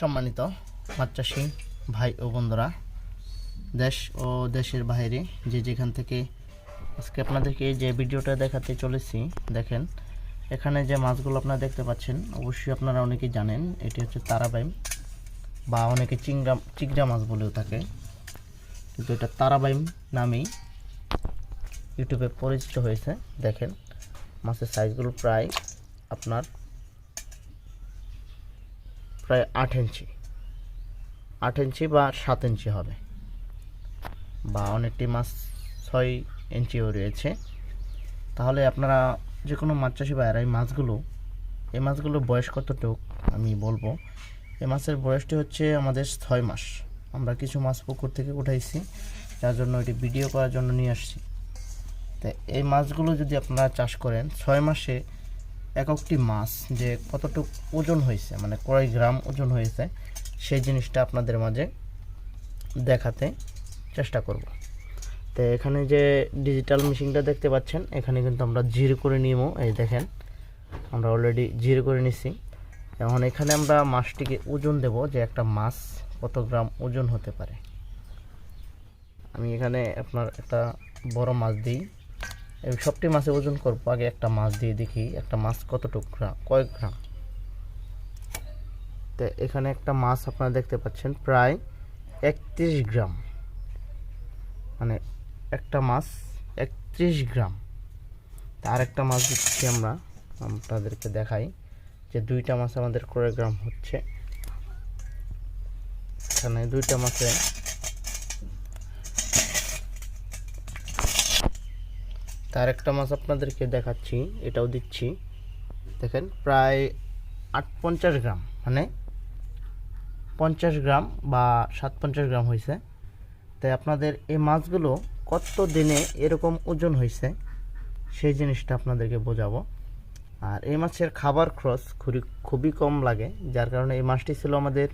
সম্মানিত চাষি ভাই ও বন্ধুরা, দেশ ও দেশের বাইরে যে যেখান থেকে আজকে আপনাদেরকে যে ভিডিওটা দেখাতে চলেছি, দেখেন, এখানে যে মাছগুলো আপনারা দেখতে পাচ্ছেন, অবশ্যই আপনারা অনেকেই জানেন, এটি হচ্ছে তারাবাইম বা অনেকে চিংড়া চিংড়া মাছ বলেও থাকে। কিন্তু এটা তারাবাইম নামেই ইউটিউবে পরিচিত হয়েছে। দেখেন, মাছের সাইজগুলো প্রায় আপনার প্রায় আট ইঞ্চি। আট ইঞ্চি বা সাত ইঞ্চি হবে। বা অনেকটি মাছ ছয় ইঞ্চিও রয়েছে। তাহলে আপনারা যে কোনো মাছ চাষি ভাইয়েরা এই মাছগুলো, এই মাছগুলোর বয়স কতটুক আমি বলব। এই মাছের বয়সটি হচ্ছে আমাদের ছয় মাস। আমরা কিছু মাছ পুকুর থেকে উঠাইছি, যার জন্য এটি ভিডিও করার জন্য নিয়ে আসছি। তো এই মাছগুলো যদি আপনারা চাষ করেন, ছয় মাসে এককটি মাছ যে কতটুক ওজন হয়েছে মানে কয় গ্রাম ওজন হয়েছে, সেই জিনিসটা আপনাদের মাঝে দেখাতে চেষ্টা করব। তো এখানে যে ডিজিটাল মেশিনটা দেখতে পাচ্ছেন, এখানে কিন্তু আমরা জিরো করে নিবো এই দেখেন, আমরা অলরেডি জিরো করে নিছি। এখন এখানে আমরা মাছটিকে ওজন দেব যে একটা মাছ কত গ্রাম ওজন হতে পারে। আমি এখানে আপনার একটা বড় মাছ দিই। এই সবটি মাছে ওজন করব। আগে একটা মাছ দিয়ে দেখি, একটা মাছ কতটুকু গ্রাম, কয়েক গ্রাম? তো এখানে একটা মাছ আপনারা দেখতে পাচ্ছেন, প্রায় একত্রিশ গ্রাম। মানে একটা মাছ একত্রিশ গ্রাম। তা আরেকটা মাছ দিচ্ছি আমরা, আপনাদেরকে দেখাই যে দুইটা মাছ আমাদের কয় গ্রাম হচ্ছে। এখানে দুইটা মাছে তার একটা মাছ আপনাদেরকে দেখাচ্ছি, এটাও দিচ্ছি। দেখেন, প্রায় আট পঞ্চাশ গ্রাম মানে পঞ্চাশ গ্রাম বা সাত পঞ্চাশ গ্রাম হয়েছে। তাই আপনাদের এই মাছগুলো কত দিনে এরকম ওজন হয়েছে, সেই জিনিসটা আপনাদেরকে বোঝাবো। আর এই মাছের খাবার খরচ খুবই খুবই কম লাগে, যার কারণে এই মাছটি ছিল আমাদের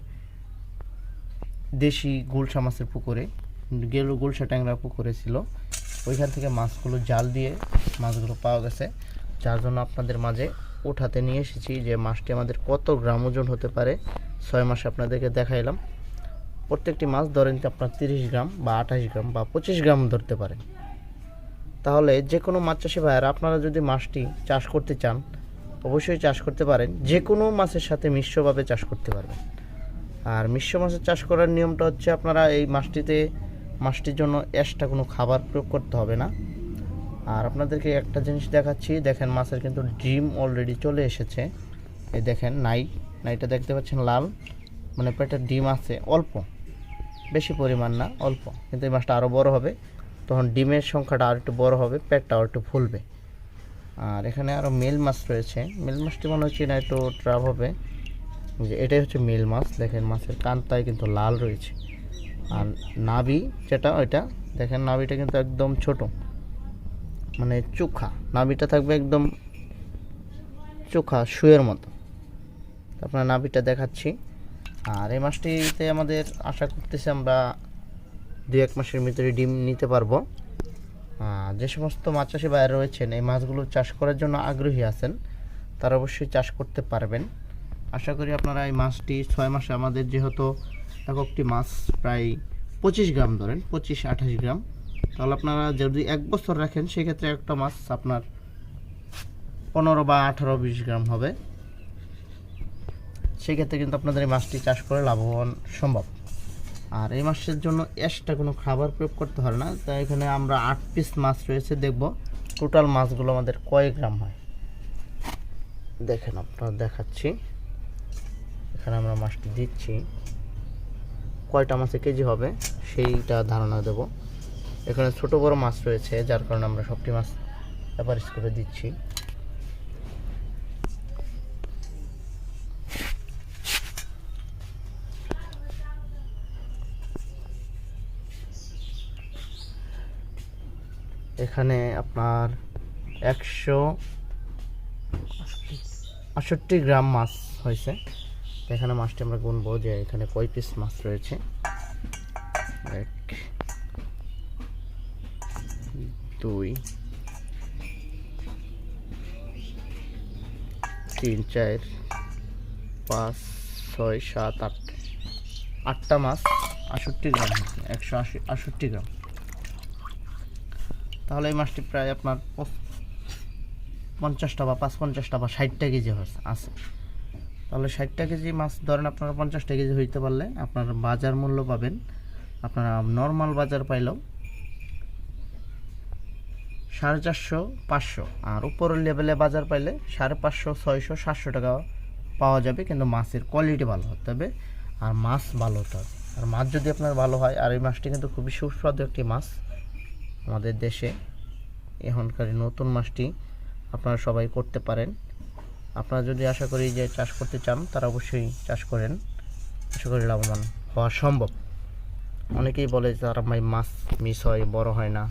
দেশি গুলশা মাছের পুকুরে, গেলু গুলশা ট্যাংরা পুকুরে ছিল। ওইখান থেকে মাছগুলো জাল দিয়ে মাছগুলো পাওয়া গেছে। যার জন্য আপনাদের মাঝে ওঠাতে নিয়ে এসেছি যে মাছটি আমাদের কত গ্রাম ওজন হতে পারে, ছয় মাসে আপনাদেরকে দেখাইলাম। প্রত্যেকটি মাছ ধরেন আপনার তিরিশ গ্রাম বা আঠাশ গ্রাম বা পঁচিশ গ্রাম ধরতে পারেন তাহলে যে কোনো মাছ চাষি ভাইয়েরা, আপনারা যদি মাছটি চাষ করতে চান, অবশ্যই চাষ করতে পারেন। যে কোনো মাছের সাথে মিশ্রভাবে চাষ করতে পারবেন। আর মিশ্র মাছের চাষ করার নিয়মটা হচ্ছে, আপনারা এই মাছটিতে মাছটির জন্য এক্সট্রা কোনো খাবার প্রয়োগ করতে হবে না। আর আপনাদেরকে একটা জিনিস দেখাচ্ছি, দেখেন মাছের কিন্তু ডিম অলরেডি চলে এসেছে। এই দেখেন নাই, নাইটা দেখতে পাচ্ছেন লাল মানে পেটের ডিম আছে অল্প, বেশি পরিমাণ না, অল্প। কিন্তু এই মাছটা আরও বড় হবে, তখন ডিমের সংখ্যাটা আর একটু বড় হবে, পেটটা আর একটু ফুলবে। আর এখানে আরও মেল মাছ রয়েছে, মেল মাছটি মনে হচ্ছে না একটু ট্রাপ হবে। যে এটাই হচ্ছে মেল মাছ, দেখেন মাছের কান্তায় কিন্তু লাল রয়েছে। আর নাভি যেটা, ওইটা, দেখেন নাভিটা কিন্তু একদম ছোট। মানে চোখা, নাভিটা থাকবে একদম চোখা, শুয়ের মতো। আপনার নাভিটা দেখাচ্ছি। আর এই মাছটিতে আমাদের আশা করতেছি আমরা দু এক মাসের ভিতরে ডিম নিতে পারব। যে সমস্ত মাছ চাষি বাইরে রয়েছেন, এই মাছগুলো চাষ করার জন্য আগ্রহী আছেন, তারা অবশ্যই চাষ করতে পারবেন। আশা করি আপনারা এই মাছটি ছয় মাসে আমাদের যেহেতু একটি মাছ প্রায় পঁচিশ গ্রাম ধরেন, পঁচিশ, আঠাশ গ্রাম। তাহলে আপনারা যদি এক বছর রাখেন, সেক্ষেত্রে একটা মাছ আপনার পনেরো বা আঠারো, বিশ গ্রাম হবে। সেক্ষেত্রে কিন্তু আপনাদের এই মাছটি চাষ করে লাভবান সম্ভব। আর এই মাছের জন্য এক্সট্রা কোনো খাবার প্রয়োগ করতে হয় না। তাই এখানে আমরা আট পিস মাছ রয়েছে, দেখব। টোটাল মাছগুলো আমাদের কয় গ্রাম হয়? দেখেন, আপনার দেখাচ্ছি। এখানে আমরা মাছটি দিচ্ছি। কয়টা মাছে কেজি হবে, সেইটা ধারণা দেব। এখানে ছোট বড় মাছ রয়েছে, যার কারণে আমরা সবটি মাছ অ্যাভারেজ করে দিচ্ছি। এখানে আপনার একশো আটষট্টি গ্রাম মাছ হয়েছে। এখানে মাছটি আমরা গুনবো যে এখানে কয় পিস মাছ রয়েছে। এক, দুই, তিন, চার, পাঁচ, ছয়, সাত, আট, আটটা মাছ আষট্টি গ্রাম একশো আশি আষট্টি গ্রাম। তাহলে এই মাছটি প্রায় আপনার পঞ্চাশটা বা পাঁচ পঞ্চাশটা বা ষাটটা কেজি আছে। তাহলে ষাটটা কেজি মাছ, ধরেন আপনারা পঞ্চাশটা কেজি হইতে পারলে আপনার বাজার মূল্য পাবেন। আপনারা নর্মাল বাজার পাইলেও সাড়ে চারশো, পাঁচশো। আর উপরের লেভেলে বাজার পাইলে সাড়ে পাঁচশো, ছয়শো, সাতশো টাকা পাওয়া যাবে, কিন্তু মাছের কোয়ালিটি ভালো হতে হবে আর মাছ ভালো হতে হবে। আর মাছ যদি আপনার ভালো হয়, আর এই মাছটি কিন্তু খুবই সুস্বাদু একটি মাছ আমাদের দেশে। এখনকার নতুন মাছটি আপনারা সবাই করতে পারেন। আপনারা যদি আশা করি যে চাষ করতে চান, তারা অবশ্যই চাষ করেন। আশা করি লাভবান হওয়া সম্ভব। অনেকেই বলে যে তারা ভাই, মাছ মিস হয়, বড় হয় না।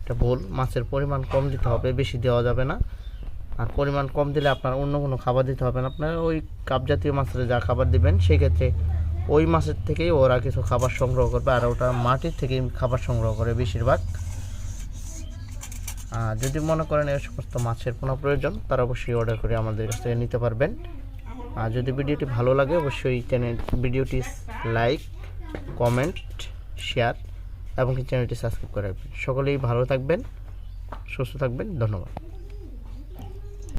এটা ভুল। মাছের পরিমাণ কম দিতে হবে, বেশি দেওয়া যাবে না। আর পরিমাণ কম দিলে আপনার অন্য কোনো খাবার দিতে হবে না। আপনার ওই কাপ জাতীয় মাছের যা খাবার দিবেন সেই ক্ষেত্রে ওই মাছের থেকেই ওরা কিছু খাবার সংগ্রহ করবে, আর ওটা মাটির থেকেই খাবার সংগ্রহ করে বেশিরভাগ। যদি মনে করেন এই সমস্ত মাছের কোনো প্রয়োজন, তারা অবশ্যই অর্ডার করে আমাদের কাছ থেকে নিতে পারবেন। আর যদি ভিডিওটি ভালো লাগে, অবশ্যই চ্যানেল ভিডিওটি লাইক কমেন্ট শেয়ার এবং চ্যানেলটি সাবস্ক্রাইব করে রাখবেন। সকলেই ভালো থাকবেন, সুস্থ থাকবেন, ধন্যবাদ।